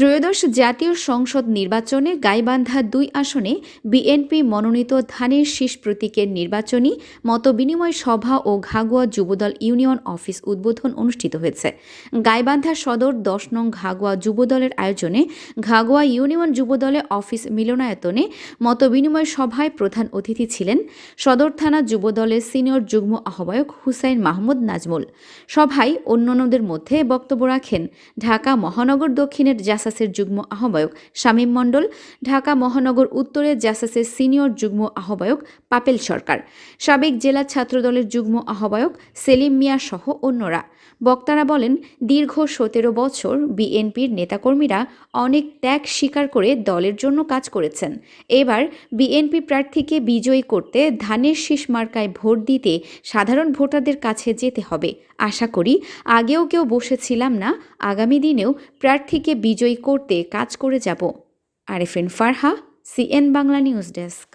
ত্রয়োদশ জাতীয় সংসদ নির্বাচনে গাইবান্ধা দুই আসনে বিএনপি মনোনীত ধানের শীষ প্রতীকের নির্বাচনী মতবিনিময় সভা ও ঘাগুয়া যুবদল ইউনিয়ন অফিস উদ্বোধন অনুষ্ঠিত হয়েছে। গাইবান্ধা সদর দশ নং ঘাগুয়া যুবদলের আয়োজনে ঘাগুয়া ইউনিয়ন যুবদলে অফিস মিলনায়তনে মতবিনিময় সভায় প্রধান অতিথি ছিলেন সদর থানা যুবদলের সিনিয়র যুগ্ম আহ্বায়ক হুসাইন মাহমুদ নাজমুল। সভায় অন্যান্যদের মধ্যে বক্তব্য রাখেন ঢাকা মহানগর দক্ষিণের জাসাসের যুগ্ম আহ্বায়ক শামীম মণ্ডল, ঢাকা মহানগর উত্তরের জাসাসের সিনিয়র যুগ্ম আহ্বায়ক পাপেল সরকার, সাবেক জেলা ছাত্রদলের যুগ্ম আহ্বায়ক সেলিম মিয়া সহ অন্যরা। বক্তারা বলেন, দীর্ঘ সতেরো বছর বিএনপির নেতাকর্মীরা অনেক ত্যাগ স্বীকার করে দলের জন্য কাজ করেছেন। এবার বিএনপি প্রার্থীকে বিজয়ী করতে ধানের শীষ মার্কায় ভোট দিতে সাধারণ ভোটারদের কাছে যেতে হবে। আশা করি, আগেও কেউ বসেছিলাম না, আগামী দিনেও প্রার্থীকে বিজয়ী করতে কাজ করে যাব। Arefin Farha CN Bangla news desk.